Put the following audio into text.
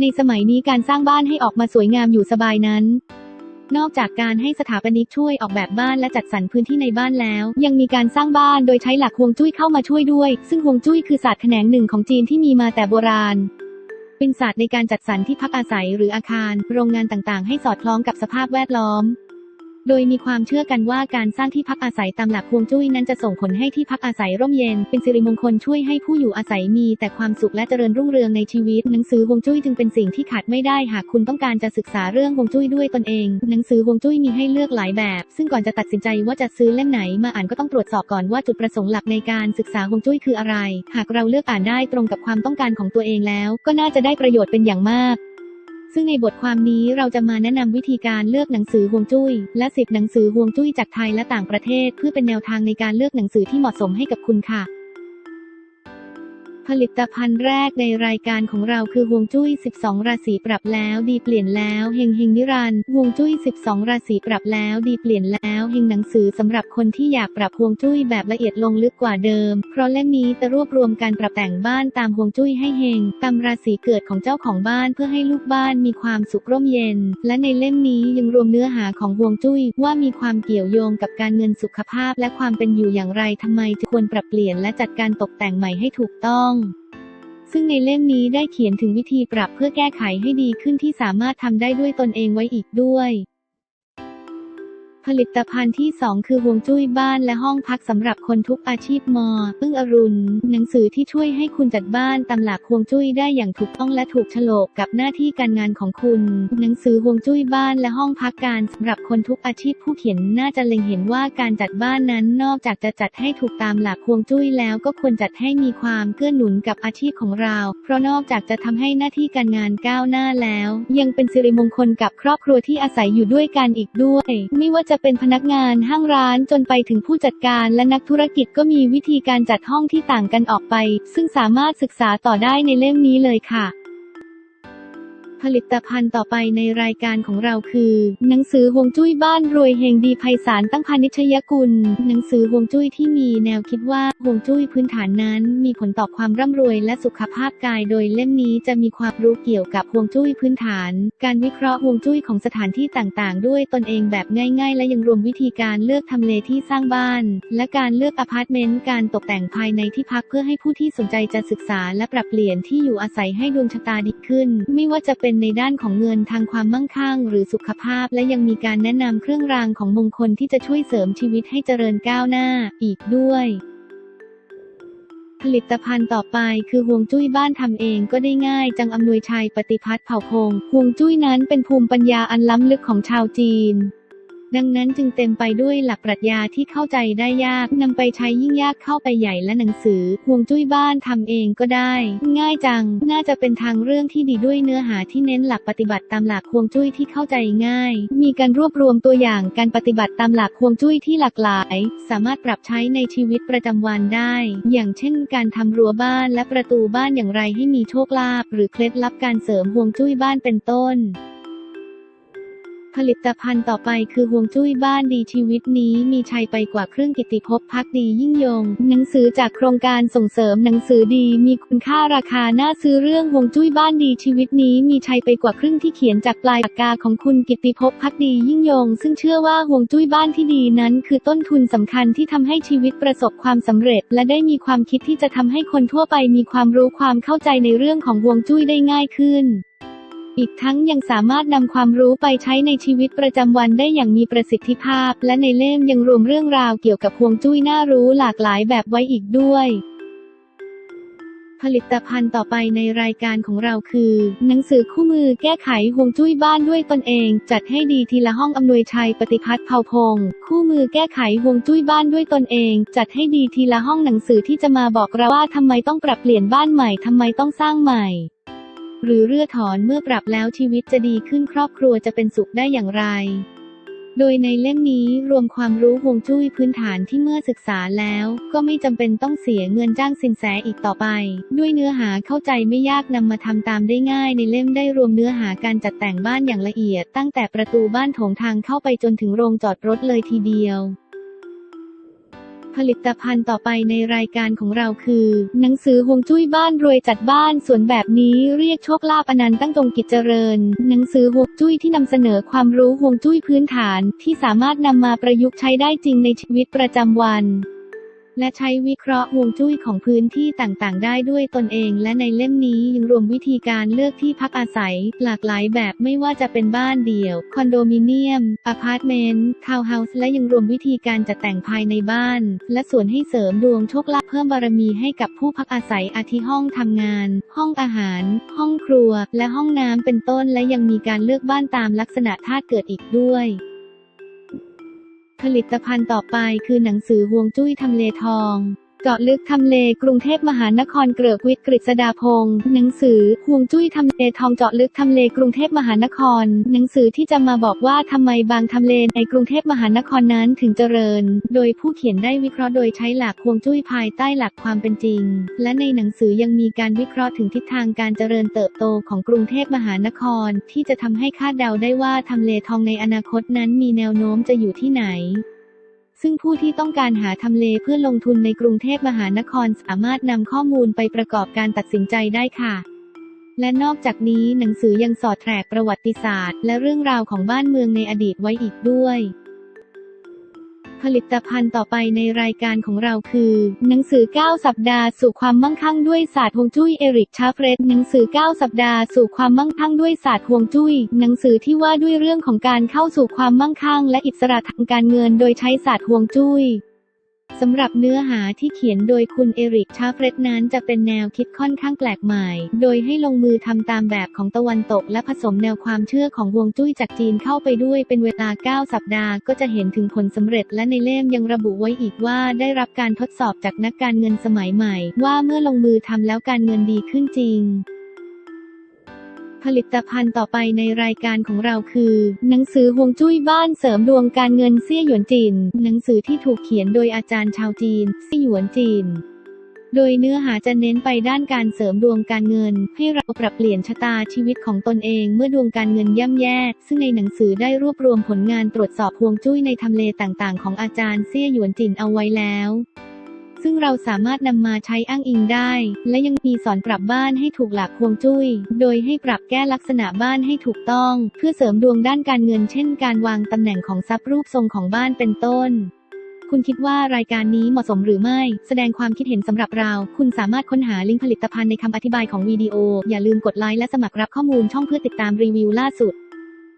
ในสมัยนี้การสร้างบ้านให้ออกมาสวยงามอยู่สบายนั้น นอกจากการให้สถาปนิกช่วยออกแบบบ้านและจัดสรรพื้นที่ในบ้านแล้ว ยังมีการสร้างบ้านโดยใช้หลักฮวงจุ้ยเข้ามาช่วยด้วย ซึ่งฮวงจุ้ยคือศาสตร์แขนงหนึ่งของจีนที่มีมาแต่โบราณเป็นศาสตร์ในการจัดสรรที่พักอาศัยหรืออาคาร โรงงานต่างๆ ให้สอดคล้องกับสภาพแวดล้อม โดยมีความเชื่อกันว่าการสร้างที่พักอาศัยตามหลักฮวงจุ้ยนั้นจะส่งผลให้ที่พักอาศัยร่มเย็น เป็นสิริมงคลช่วยให้ผู้อยู่อาศัยมีแต่ความสุขและเจริญรุ่งเรืองในชีวิต หนังสือฮวงจุ้ยจึงเป็นสิ่งที่ขาดไม่ได้หากคุณต้องการจะศึกษาเรื่องฮวงจุ้ยด้วยตนเอง หนังสือฮวงจุ้ยมีให้เลือกหลายแบบ ซึ่งก่อนจะตัดสินใจว่าจะซื้อเล่มไหนมาอ่านก็ต้องตรวจสอบก่อนว่าจุดประสงค์หลักในการศึกษาฮวงจุ้ยคืออะไร หากเราเลือกอ่านได้ตรงกับความต้องการของตัวเองแล้ว ก็น่าจะได้ประโยชน์เป็นอย่างมาก ซึ่งในบทความนี้เราจะมาแนะนำวิธีการเลือกหนังสือฮวงจุ้ย และสิบหนังสือฮวงจุ้ยจากไทยและต่างประเทศ เพื่อเป็นแนวทางในการเลือกหนังสือที่เหมาะสมให้กับคุณค่ะ ผลิตภัณฑ์แรกในรายการของเราคือฮวงจุ้ย 12 ราศีปรับแล้วดีเปลี่ยนแล้วเฮงเฮงนิรันดร์ฮวงจุ้ย 12 ราศีปรับแล้วดีเปลี่ยนแล้วเฮงหนังสือสำหรับคนที่อยากปรับฮวงจุ้ยแบบละเอียดลงลึกกว่าเดิม เพราะเล่มนี้จะรวบรวมการปรับแต่งบ้านตามฮวงจุ้ยให้เฮงตามราศีเกิดของเจ้าของบ้านเพื่อให้ลูกบ้านมีความสุขร่มเย็น และในเล่มนี้ยังรวมเนื้อหาของฮวงจุ้ย ว่ามีความเกี่ยวโยงกับการเงินสุขภาพ และความเป็นอยู่อย่างไรทำไมจะควรปรับเปลี่ยนและจัดการตกแต่งใหม่ให้ถูกต้อง ซึ่งในเล่มนี้ได้เขียนถึงวิธีปรับเพื่อแก้ไขให้ดีขึ้นที่สามารถทำได้ด้วยตนเองไว้อีกด้วย ผลิตภัณฑ์ที่ 2 คือฮวงจุ้ยบ้านและห้องพักสำหรับคนทุกอาชีพมอปึ้งอรุณ หนังสือที่ช่วยให้คุณจัดบ้านตามหลักฮวงจุ้ยได้อย่างถูกต้องและถูกโฉลกกับหน้าที่การงานของคุณ หนังสือฮวงจุ้ยบ้านและห้องพักการสำหรับคนทุกอาชีพผู้เขียนน่าจะเล็งเห็นว่าการจัดบ้านนั้นนอกจากจะจัดให้ถูกตามหลักฮวงจุ้ยแล้วก็ควรจัดให้มีความเกื้อหนุนกับอาชีพของเรา เพราะนอกจากจะทำให้หน้าที่การงานก้าวหน้าแล้ว ยังเป็นสิริมงคลกับครอบครัวที่อาศัยอยู่ด้วยกันอีกด้วย ไม่ว่าจะเป็นพนักงานห้างร้านจนไปถึงผู้จัดการและนักธุรกิจก็มีวิธีการจัดห้องที่ต่างกันออกไป ซึ่งสามารถศึกษาต่อได้ในเล่มนี้เลยค่ะ ผลิตภัณฑ์ต่อไปในรายการของเราคือ หนังสือฮวงจุ้ยบ้านรวยเฮงดีไพศาลตั้งพานิชยกุล หนังสือฮวงจุ้ยที่มีแนวคิดว่าฮวงจุ้ยพื้นฐานนั้นมีผลต่อความร่ำรวยและสุขภาพกายโดยเล่มนี้จะมีความรู้เกี่ยวกับฮวงจุ้ยพื้นฐาน การวิเคราะห์ฮวงจุ้ยของสถานที่ต่างๆ ด้วยตนเองแบบง่าย ๆ และยังรวมวิธีการเลือกทำเลที่สร้างบ้าน และการเลือกอพาร์ตเมนต์การตกแต่งภายในที่พักเพื่อให้ผู้ที่สนใจจะศึกษา และปรับเปลี่ยนที่อยู่อาศัยให้ดวงชะตาดีขึ้น ไม่ว่าจะเป็นในด้านของเงินทางความมั่งคั่ง หรือสุขภาพ และยังมีการแนะนำเครื่องรางของมงคลที่จะช่วยเสริมชีวิตให้เจริญก้าวหน้าอีกด้วยผลิตภัณฑ์ต่อไปคือห่วงจุ้ยบ้านทำเองก็ได้ง่าย จังอำนวยชัยปฏิพัฒน์เผ่าพงห่วงจุ้ยนั้นเป็นภูมิปัญญาอันล้ำลึกของชาวจีน ดังนั้นจึงเต็มไปด้วยหลักปรัชญาที่เข้าใจได้ยากนำไปใช้ยิ่งยากเข้าไปใหญ่และหนังสือฮวงจุ้ยบ้านทำเองก็ได้ ง่ายจัง น่าจะเป็นทางเรื่องที่ดีด้วยเนื้อหาที่เน้นหลักปฏิบัติตามหลักฮวงจุ้ยที่เข้าใจง่าย มีการรวบรวมตัวอย่างการปฏิบัติตามหลักฮวงจุ้ยที่หลากหลาย สามารถปรับใช้ในชีวิตประจำวันได้ อย่างเช่น การทำรั้วบ้านและประตูบ้านอย่างไรให้มีโชคลาภหรือเคล็ดลับการเสริมฮวงจุ้ยบ้านเป็นต้น ผลิตภัณฑ์ต่อไปคือฮวงจุ้ยบ้านดีชีวิตนี้มีชัยไปกว่าครึ่งกิติภพพักดียิ่งยง หนังสือจากโครงการส่งเสริมหนังสือดีมีคุณค่าราคาน่าซื้อเรื่องฮวงจุ้ยบ้านดีชีวิตนี้มีชัยไปกว่าครึ่งที่เขียนจากปลายปากกาของคุณกิติภพพักดียิ่งยง ซึ่งเชื่อว่าฮวงจุ้ยบ้านที่ดีนั้น คือต้นทุนสำคัญที่ทำให้ชีวิตประสบความสำเร็จ และได้มีความคิดที่จะทำให้คนทั่วไปมีความรู้ความเข้าใจในเรื่องของฮวงจุ้ยได้ง่ายขึ้น อีกทั้งยังสามารถนำความรู้ไปใช้ในชีวิตประจำวันได้อย่างมีประสิทธิภาพ และในเล่มยังรวมเรื่องราวเกี่ยวกับฮวงจุ้ยน่ารู้หลากหลายแบบไว้อีกด้วย ผลิตภัณฑ์ต่อไปในรายการของเราคือ หนังสือคู่มือแก้ไขฮวงจุ้ยบ้านด้วยตนเอง จัดให้ดีทีละห้องอำนวยชัยปฏิพัฒน์เผ่าพงศ์คู่มือแก้ไขฮวงจุ้ยบ้านด้วยตนเอง จัดให้ดีทีละห้องหนังสือที่จะมาบอกเราว่าทำไมต้องปรับเปลี่ยนบ้านใหม่ทำไมต้องสร้างใหม่ หรือเรื่อถอนเมื่อปรับแล้วชีวิตจะดีขึ้นครอบครัวจะเป็นสุขได้อย่างไร โดยในเล่มนี้รวมความรู้ฮวงจุ้ยพื้นฐานที่เมื่อศึกษาแล้ว ก็ไม่จำเป็นต้องเสียเงินจ้างสินแสอีกต่อไป ด้วยเนื้อหาเข้าใจไม่ยากนำมาทำตามได้ง่ายในเล่มได้รวมเนื้อหาการจัดแต่งบ้านอย่างละเอียด ตั้งแต่ประตูบ้านโถงทางเข้าไปจนถึงโรงจอดรถเลยทีเดียว ผลิตภัณฑ์ต่อไปในรายการของเราคือ หนังสือฮวงจุ้ยบ้านรวยจัดบ้านสวนแบบนี้เรียกโชคลาภอนันต์ตั้งตรงกิจเจริญ หนังสือฮวงจุ้ยที่นำเสนอความรู้ฮวงจุ้ยพื้นฐานที่สามารถนำมาประยุกต์ใช้ได้จริงในชีวิตประจำวัน และใช้วิเคราะห์ฮวงจุ้ยของพื้นที่ต่างๆ ได้ด้วยตนเอง และในเล่มนี้ยังรวมวิธีการเลือกที่พักอาศัย หลากหลายแบบไม่ว่าจะเป็นบ้านเดี่ยว คอนโดมิเนียม อพาร์ตเมนต์ ทาวน์เฮาส์ และยังรวมวิธีการจัดแต่งภายในบ้าน และส่วนให้เสริมดวงโชคลาภเพิ่มบารมีให้กับผู้พักอาศัยอาทิห้องทำงาน ห้องอาหาร ห้องครัว และห้องน้ำเป็นต้น และยังมีการเลือกบ้านตามลักษณะธาตุเกิดอีกด้วย ผลิตภัณฑ์ต่อไปคือหนังสือฮวงจุ้ยทำเลทอง เจาะลึกทำเลกรุงเทพมหานครเกลือกวิทย์กฤษดาพงศ์หนังสือฮวงจุ้ยทำเลทองเจาะลึกทำเลกรุงเทพมหานคร หนังสือที่จะมาบอกว่าทำไมบางทำเลในกรุงเทพมหานครนั้นถึงเจริญ โดยผู้เขียนได้วิเคราะห์โดยใช้หลักฮวงจุ้ยภายใต้หลักความเป็นจริง และในหนังสือยังมีการวิเคราะห์ถึงทิศทางการเจริญเติบโตของกรุงเทพมหานคร ที่จะทำให้คาดเดาได้ว่าทำเลทองในอนาคตนั้นมีแนวโน้มจะอยู่ที่ไหน ซึ่งผู้ที่ต้องการหาทำเลเพื่อลงทุนในกรุงเทพมหานครสามารถนำข้อมูลไปประกอบการตัดสินใจได้ค่ะ และนอกจากนี้หนังสือยังสอดแทรกประวัติศาสตร์ และเรื่องราวของบ้านเมืองในอดีตไว้อีกด้วย ผลิตภัณฑ์ต่อไปในรายการของเราคือ หนังสือ 9 สัปดาห์สู่ความมั่งคั่งด้วยศาสตร์ฮวงจุ้ยเอริกชาเฟรดหนังสือ 9 สัปดาห์สู่ความมั่งคั่งด้วยศาสตร์ฮวงจุ้ย หนังสือที่ว่าด้วยเรื่องของการเข้าสู่ความมั่งคั่งและอิสระทางการเงินโดยใช้ศาสตร์ฮวงจุ้ย สำหรับเนื้อหาที่เขียนโดยคุณเอริกชาเฟรดนั้นจะเป็นแนวคิดค่อนข้างแปลกใหม่ โดยให้ลงมือทำตามแบบของตะวันตก และผสมแนวความเชื่อของฮวงจุ้ยจากจีนเข้าไปด้วยเป็นเวลา 9 สัปดาห์ก็จะเห็นถึงผลสำเร็จและในเล่มยังระบุไว้อีกว่าได้รับการทดสอบจากนักการเงินสมัยใหม่ ว่าเมื่อลงมือทำแล้วการเงินดีขึ้นจริง ผลิตภัณฑ์ต่อไปในรายการของเราคือ หนังสือฮวงจุ้ยบ้านเสริมดวงการเงินเซี่ยหยวนจีน หนังสือที่ถูกเขียนโดยอาจารย์ชาวจีนเซี่ยหยวนจีนโดยเนื้อหาจะเน้นไปด้านการเสริมดวงการเงิน ให้เราปรับเปลี่ยนชะตาชีวิตของตนเองเมื่อดวงการเงินย่ำแย่ ซึ่งในหนังสือได้รวบรวมผลงานตรวจสอบฮวงจุ้ยในทำเลต่างๆ ของอาจารย์เซี่ยหยวนจินเอาไว้แล้ว ซึ่งเราสามารถนำมาใช้อ้างอิงได้ และยังมีสอนปรับบ้านให้ถูกหลักฮวงจุ้ย โดยให้ปรับแก้ลักษณะบ้านให้ถูกต้อง เพื่อเสริมดวงด้านการเงินเช่น การวางตำแหน่งของทรัพย์รูปทรงของบ้านเป็นต้นคุณคิดว่ารายการนี้เหมาะสมหรือไม่ แสดงความคิดเห็นสำหรับเรา คุณสามารถค้นหาลิงก์ผลิตภัณฑ์ในคำอธิบายของวิดีโอ อย่าลืมกดไลค์และสมัครรับข้อมูลช่องเพื่อติดตามรีวิวล่าสุด